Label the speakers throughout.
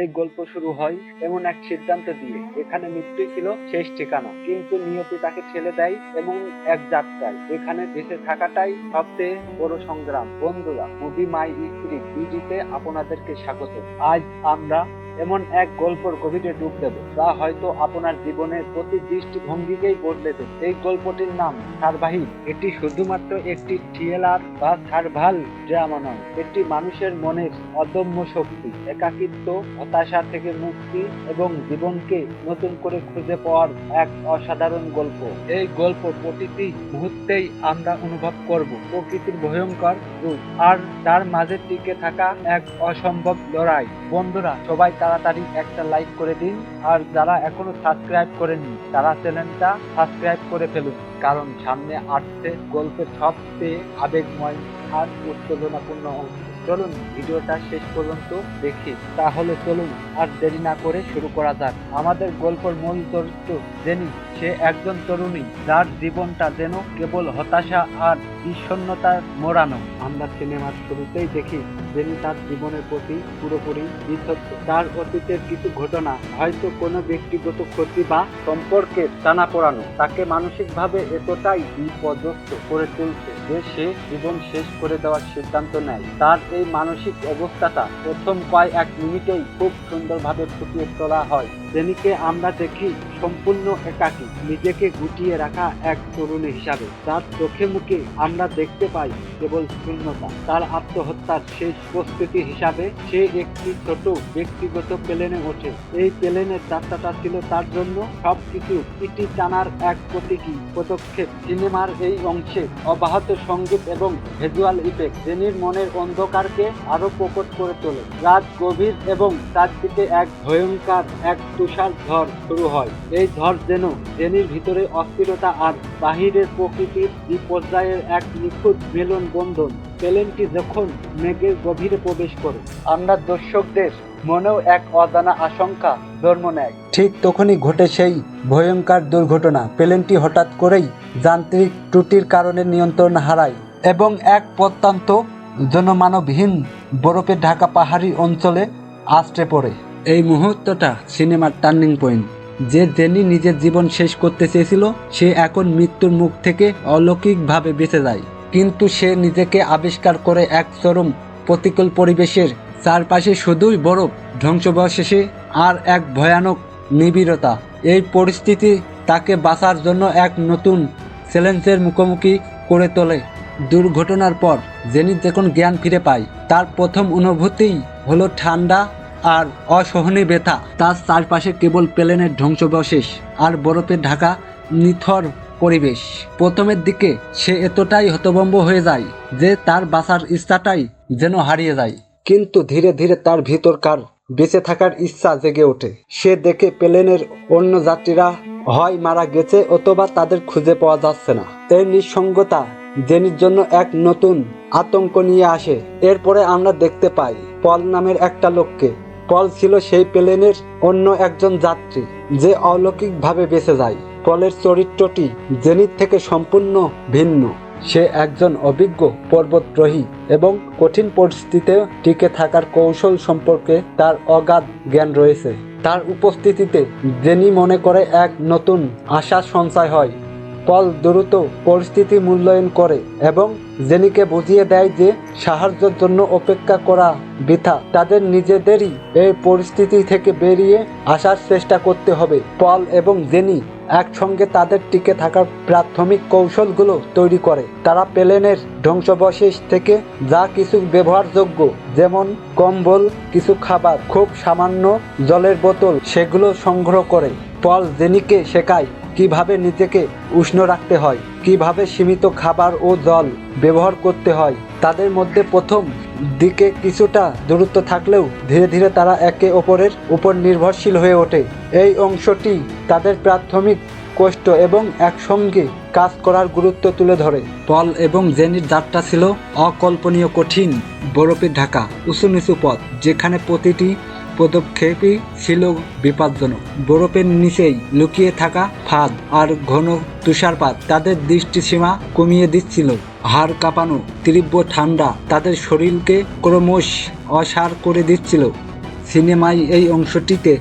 Speaker 1: এই গল্প শুরু হয় এমন এক সিদ্ধান্ত দিয়ে। এখানে মৃত্যু ছিল শেষ ঠিকানা। কিন্তু নিয়তি তাকে ঠেলে দেয় এবং এক যাত্রায়। এখানে বেঁচে থাকাটাই সবচেয়ে বড় সংগ্রাম। বন্ধুরা মুভি মাই স্ত্রী বিজিতে আপনাদেরকে স্বাগত। আজ আমরা এমন এক গল্পর গভীরে ডুব দেব, যা হয়তো আপনার জীবনের প্রতি দৃষ্টিভঙ্গিকেই বদলে দেবে। এই গল্পটির নাম সারবাহিক এটি শুধুমাত্র একটি থ্রিলার বা সার্ভাল ড্রামা নয়, এটি মানুষের মনের অদম্য শক্তি, একাকিত্ব, হতাশা থেকে মুক্তি এবং জীবনকে নতুন করে খুঁজে পাওয়ার এক অসাধারণ গল্প। এই গল্প প্রতিটি মুহূর্তেই আমরা অনুভব করব, প্রকৃতির ভয়ঙ্কর রূপ, আর তার মাঝে টিকে থাকা এক অসম্ভব লড়াই। বন্ধুরা, সবাই তাড়াতাড়ি একটা লাইক করে দিন। আর যারা এখনও সাবস্ক্রাইব করেননি, তারা চ্যানেলটা সাবস্ক্রাইব করে ফেলুন। কারণ সামনে আসছে গল্পের সবচেয়ে আবেগময় আর উত্তেজনাপূর্ণ অংশ। চলুন, ভিডিওটা শেষ পর্যন্ত দেখি। তাহলে চলুন, আর দেরি না করে শুরু করা যাক। আমাদের গল্পের মূল চরিত্র জেনি, সে একজন তরুণী, যার জীবনটা যেন কেবল হতাশা আর বিষণ্ণতার মোড়ানো। আমরা সিনেমার শুরুতেই দেখি জেনি তার জীবনের প্রতি পুরোপুরি বিশ্বস্ত তার অতীতের কিছু ঘটনা, হয়তো কোনো ব্যক্তিগত ক্ষতি বা সম্পর্কের টানা পড়ানো তাকে মানসিকভাবে এতটাই বিপর্যস্ত করে তুলছে। যে সে জীবন শেষ করে দেওয়ার সিদ্ধান্ত নেয়, তার এই মানসিক অবস্থাটা প্রথম কয়েক এক মিনিটেই খুব সুন্দরভাবে ফুটিয়ে তোলা হয়। জেনিকে আমরা দেখি সম্পূর্ণ একাকী, নিজেকে গুটিয়ে রাখা এক তরুণী হিসাবে। তার চোখে মুখে আমরা দেখতে পাই কেবল শূন্যতা। তার আত্মহত্যার শেষ প্রস্তুতি হিসাবে সে একটি ছোট ব্যক্তিগত প্লেনে ওঠে। এই প্লেনের যাত্রাটা ছিল তার জন্য সবকিছু ইটি টানার এক প্রতীকী পদক্ষেপ। সিনেমার এই অংশে অব্যাহত সংগীত এবং ভিজুয়াল ইফেক্ট জেনির মনের অন্ধকারকে আরও প্রকট করে তোলে। রাত গভীর এবং চারদিকে এক ভয়ঙ্কর এক তুষার ঝড় শুরু হয়। এই ঝড় যেন জেনির ভিতরে অস্থিরতা আর বাহিরের প্রকৃতির বিপর্যয়ের এক নিখুঁত মেলন বন্ধন। প্লেনটি যখন মেঘের গভীরে প্রবেশ করে, আমরা দর্শকদের মনেও এক অজানা আশঙ্কা জন্ম নেয়। ঠিক তখনই ঘটে সেই ভয়ঙ্কর দুর্ঘটনা। প্লেনটি হঠাৎ করেই যান্ত্রিক ত্রুটির কারণে নিয়ন্ত্রণ হারায় এবং এক প্রত্যন্ত জনমানবহীন বরফে ঢাকা পাহাড়ি অঞ্চলে আশ্রে পড়ে। এই মুহূর্তটা সিনেমার টার্নিং পয়েন্ট। যে জেনি নিজের জীবন শেষ করতে চেয়েছিল, সে এখন মৃত্যুর মুখ থেকে অলৌকিকভাবে বেঁচে যায়। কিন্তু সে নিজেকে আবিষ্কার করে এক চরম প্রতিকূল পরিবেশের চারপাশে শুধুই বরফ, ধ্বংসবশেষে আর এক ভয়ানক নিবিড়তা। এই পরিস্থিতি তাকে বাঁচার জন্য এক নতুন চ্যালেঞ্জের মুখোমুখি করে তোলে। দুর্ঘটনার পর জেনি যখন জ্ঞান ফিরে পায়, তার প্রথম অনুভূতিই হলো ঠান্ডা আর অসহনীয় ব্যথা তার চারপাশে কেবল প্লেনের ধ্বংসবশেষ আর বরফে ঢাকা নিথর পরিবেশ। প্রথমের দিকে সে এতটাই হতভম্ব হয়ে যায় যে তার বাঁচার ইচ্ছাটাই যেন হারিয়ে যায়। কিন্তু ধীরে ধীরে তার ভিতরকার বেঁচে থাকার ইচ্ছা জেগে ওঠে। সে দেখে প্লেনের অন্য যাত্রীরা হয় মারা গেছে অথবা তাদের খুঁজে পাওয়া যাচ্ছে না। এই নিঃসঙ্গতা জেনির জন্য এক নতুন আতঙ্ক নিয়ে আসে। এরপরে আমরা দেখতে পাই পল নামের একটা লোককে। পল ছিল সেই প্লেনের অন্য একজন যাত্রী, যে অলৌকিকভাবে বেঁচে যায়। পলের চরিত্রটি জেনির থেকে সম্পূর্ণ ভিন্ন। সে একজন অভিজ্ঞ পর্বতরোহী এবং কঠিন পরিস্থিতিতে টিকে থাকার কৌশল সম্পর্কে তার অগাধ জ্ঞান রয়েছে। তার উপস্থিতিতে জেনি মনে করে এক নতুন আশার সঞ্চয় হয়। পল দ্রুত পরিস্থিতি মূল্যায়ন করে এবং জেনিকে বুঝিয়ে দেয় যে সাহায্যের জন্য অপেক্ষা করা বৃথা। তাদের নিজেদেরই এই পরিস্থিতি থেকে বেরিয়ে আসার চেষ্টা করতে হবে। পল এবং জেনি একসঙ্গে তাদের টিকে থাকার প্রাথমিক কৌশলগুলো তৈরি করে। তারা প্লেনের ধ্বংসবশেষ থেকে যা কিছু ব্যবহারযোগ্য, যেমন কম্বল, কিছু খাবার, খুব সামান্য জলের বোতল, সেগুলো সংগ্রহ করে। পল জেনিকে শেখায় কীভাবে নিজেকে উষ্ণ রাখতে হয়, কীভাবে সীমিত খাবার ও জল ব্যবহার করতে হয়, তাদের মধ্যে প্রথম দিকে কিছুটা দূরত্ব থাকলেও ধীরে ধীরে তারা একে অপরের উপর নির্ভরশীল হয়ে ওঠে। এই অংশটি তাদের প্রাথমিক কষ্ট এবং একসঙ্গে কাজ করার গুরুত্ব তুলে ধরে। পল এবং জেনির যাত্রা ছিল অকল্পনীয় কঠিন, বরফে ঢাকা, উঁচু নিচু পথ, যেখানে প্রতিটি পদক্ষেপই ছিল বিপজ্জনক। বরফের নিচেই লুকিয়ে থাকা ফাঁদ আর ঘন তুষারপাত তাদের দৃষ্টিসীমা কমিয়ে দিচ্ছিল। হাড় কাঁপানো, তীব্র ঠান্ডা তাদের শরীরকে ক্রমশ অসার করে দিচ্ছিল।
Speaker 2: সিনেমায় এই অংশটিতে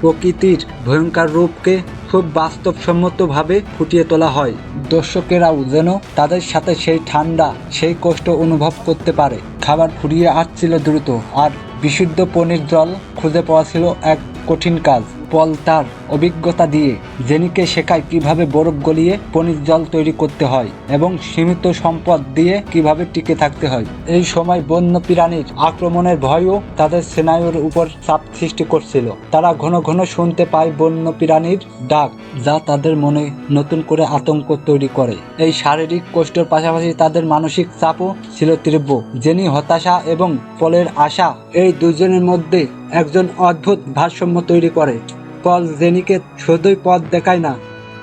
Speaker 2: প্রকৃতির ভয়ঙ্কর রূপকে খুব বাস্তবসম্মতভাবে ফুটিয়ে তোলা হয়। দর্শকেরাও যেন তাদের সাথে সেই ঠান্ডা, সেই কষ্ট অনুভব করতে পারে। খাবার ফুরিয়ে আসছিল দ্রুত আর বিশুদ্ধ পনির জল খুঁজে পাওয়া ছিল এক কঠিন কাজ পল তার। অভিজ্ঞতা দিয়ে জেনিকে শেখায় কীভাবে বরফ গলিয়ে পনির জল তৈরি করতে হয় এবং সীমিত সম্পদ দিয়ে কীভাবে টিকে থাকতে হয়। এই সময় বন্য প্রাণীর আক্রমণের ভয়ও তাদের স্নায়ুর উপর চাপ সৃষ্টি করছিল। তারা ঘন ঘন শুনতে পায় বন্য প্রাণীর ডাক, যা তাদের মনে নতুন করে আতঙ্ক তৈরি করে। এই শারীরিক কষ্টের পাশাপাশি তাদের মানসিক চাপও ছিল তীব্র। জেনি হতাশা এবং পলের আশা এই দুজনের মধ্যে একজন অদ্ভুত ভারসাম্য তৈরি করে। পল জেনিকে শুধুই পথ দেখায় না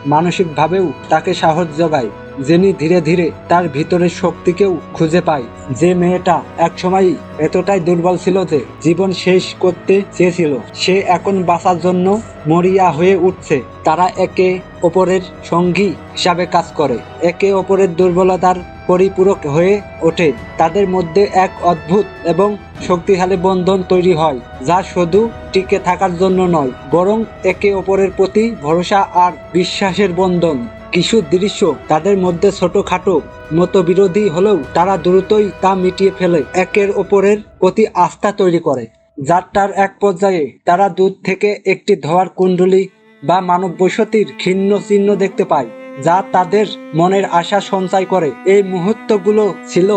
Speaker 2: মানসিকভাবেও তাকে সাহস যোগায়। জেনি ধীরে ধীরে তার ভিতরের শক্তিকেও খুঁজে পায়। যে মেয়েটা একসময় এতটাই দুর্বল ছিল যে জীবন শেষ করতে চেয়েছিল, সে এখন বাঁচার জন্য মরিয়া হয়ে উঠছে। তারা একে অপরের সঙ্গী হিসাবে কাজ করে। একে অপরের দুর্বলতার পরিপূরক হয়ে ওঠে। তাদের মধ্যে এক অদ্ভুত এবং শক্তিশালী বন্ধন তৈরি হয়, যা শুধু টিকে থাকার জন্য নয়, বরং একে অপরের প্রতি ভরসা আর বিশ্বাসের বন্ধন। কিছু দৃশ্য তাদের মধ্যে ছোটখাটো মতবিরোধী হলেও তারা দ্রুতই তা মিটিয়ে ফেলে। একের ওপরের প্রতি আস্থা তৈরি করে। যাত্রার এক পর্যায়ে তারা দূর থেকে একটি ধোয়ার কুণ্ডলী বা মানব বসতির ক্ষীণ চিহ্ন দেখতে পায়, যা তাদের মনের আশা সঞ্চয় করে। এই মুহূর্তগুলো ছিল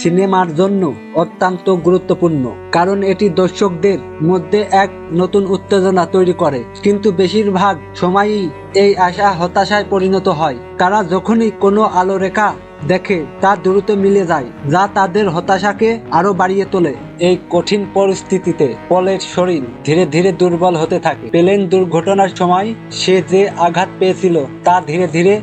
Speaker 2: সিনেমার জন্য অত্যন্ত গুরুত্বপূর্ণ, কারণ এটি দর্শকদের মধ্যে এক নতুন উত্তেজনা তৈরি করে। কিন্তু বেশিরভাগ সময়ই এই আশা হতাশায় পরিণত হয়। তারা যখনই কোনো আলো রেখা দেখে তা দ্রুত মিলে যায়, যা তাদের হতাশাকে আরও বাড়িয়ে তোলে। এই কঠিন পরিস্থিতিতে পলের শরীর ধীরে ধীরে দুর্বল হতে থাকে। প্লেন দুর্ঘটনার সময় সে যে আঘাত পেয়েছিল তা ধীরে ধীরে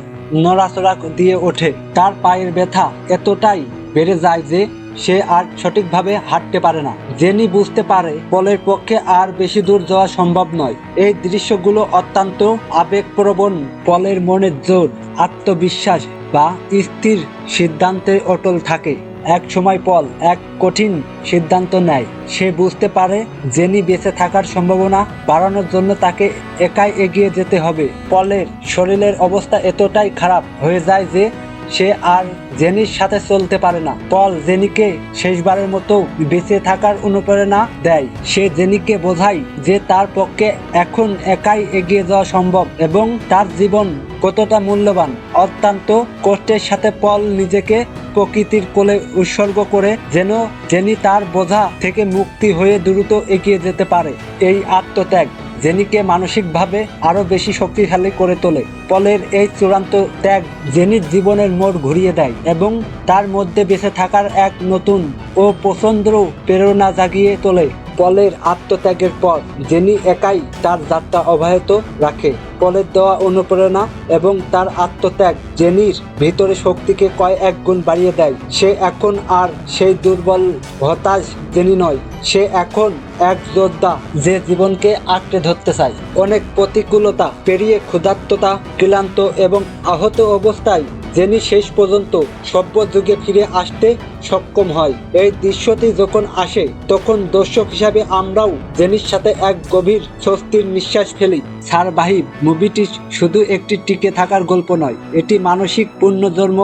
Speaker 2: নড়াচড়া দিয়ে ওঠে। তার পায়ের ব্যথা এতটাই বেড়ে যায় যে সে আর সঠিকভাবে হাঁটতে পারে না। জেনি বুঝতে পারে পলের পক্ষে আর বেশি দূর যাওয়া সম্ভব নয়। এই দৃশ্যগুলো অত্যন্ত আবেগপ্রবণ পলের মনের জোর, আত্মবিশ্বাস বা স্থির সিদ্ধান্তে অটল থাকে। এক সময় পল এক কঠিন সিদ্ধান্ত নেয়। সে বুঝতে পারে জেনি বেঁচে থাকার সম্ভাবনা বাড়ানোর জন্য তাকে একাই এগিয়ে যেতে হবে। পলের শরীরের অবস্থা এতটাই খারাপ হয়ে যায় যে সে আর জেনির সাথে চলতে পারে না। পল জেনিকে শেষবারের মতো বেঁচে থাকার অনুপ্রেরণা দেয়। সে জেনিকে বোঝায় যে তার পক্ষে এখন একাই এগিয়ে যাওয়া সম্ভব এবং তার জীবন কতটা মূল্যবান। অত্যন্ত কষ্টের সাথে পল নিজেকে প্রকৃতির কোলে উৎসর্গ করে যেন জেনি তার বোঝা থেকে মুক্তি হয়ে দ্রুত এগিয়ে যেতে পারে। এই আত্মত্যাগ জেনিকে মানসিকভাবে আরও বেশি শক্তিশালী করে তোলে। পলের এই চূড়ান্ত ত্যাগ জেনির জীবনের মোড় ঘুরিয়ে দেয় এবং তার মধ্যে বেঁচে থাকার এক নতুন ও প্রচণ্ড প্রেরণা জাগিয়ে তোলে। পলের আত্মত্যাগের পর জেনি একাই তার যাত্রা অব্যাহত রাখে। পলের দেওয়া অনুপ্রেরণা এবং তার আত্মত্যাগ জেনির ভিতরে শক্তিকে কয় এক গুণ বাড়িয়ে দেয়। সে এখন আর সেই দুর্বল হতাশ জেনি নয়, সে এখন এক যোদ্ধা যে জীবনকে আঁকড়ে ধরতে চায়। অনেক প্রতিকূলতা পেরিয়ে ক্ষুধার্ততা, ক্লান্ত এবং আহত অবস্থায় জেনি শেষ পর্যন্ত সভ্য যুগে ফিরে আসতে সক্ষম হয়। এই দৃশ্যটি যখন আসে, তখন দর্শক হিসাবে আমরাও জেনির সাথে এক গভীর স্বস্তির নিঃশ্বাস ফেলি। সারবাহিব মুভিটি শুধু একটি টিকে থাকার গল্প নয়, এটি মানসিক পুনর্জন্ম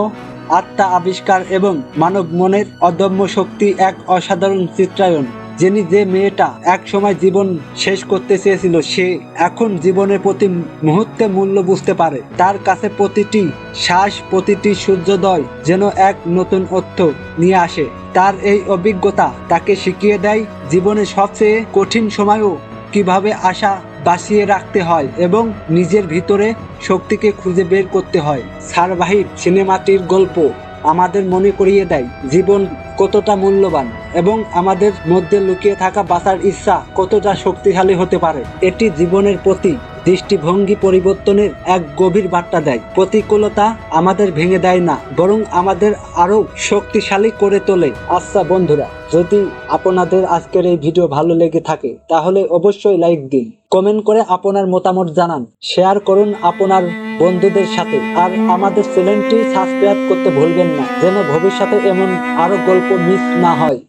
Speaker 2: আত্মা আবিষ্কার এবং মানব মনের অদম্য শক্তি এক অসাধারণ চিত্রায়ন যিনি যে মেয়েটা এক সময় জীবন শেষ করতে চেয়েছিল, সে এখন জীবনের প্রতি মুহূর্তে মূল্য বুঝতে পারে। তার কাছে প্রতিটি শ্বাস, প্রতিটি সূর্যোদয় যেন এক নতুন অর্থ নিয়ে আসে। তার এই অভিজ্ঞতা তাকে শিখিয়ে দেয় জীবনের সবচেয়ে কঠিন সময়ও কীভাবে আশা বাঁচিয়ে রাখতে হয় এবং নিজের ভিতরে শক্তিকে খুঁজে বের করতে হয়। সারবাহিক সিনেমাটির গল্প। আমাদের মনে করিয়ে দেয়, জীবন কতটা মূল্যবান এবং আমাদের মধ্যে লুকিয়ে থাকা বাঁচার ইচ্ছা কতটা শক্তিশালী হতে পারে, এটি জীবনের প্রতি দৃষ্টিভঙ্গি পরিবর্তনের এক গভীর বার্তা দেয়। প্রতিকূলতা আমাদের ভেঙে দেয় না, বরং আমাদের আরও শক্তিশালী করে তোলে। আচ্ছা বন্ধুরা, যদি আপনাদের আজকের এই ভিডিও ভালো লেগে থাকে, তাহলে অবশ্যই লাইক দিন। কমেন্ট করে আপনার মতামত জানান, শেয়ার করুন আপনার বন্ধুদের সাথে। আর আমাদের চ্যানেলটি সাবস্ক্রাইব করতে ভুলবেন না, যেন ভবিষ্যতে এমন আরও গল্প মিস না হয়।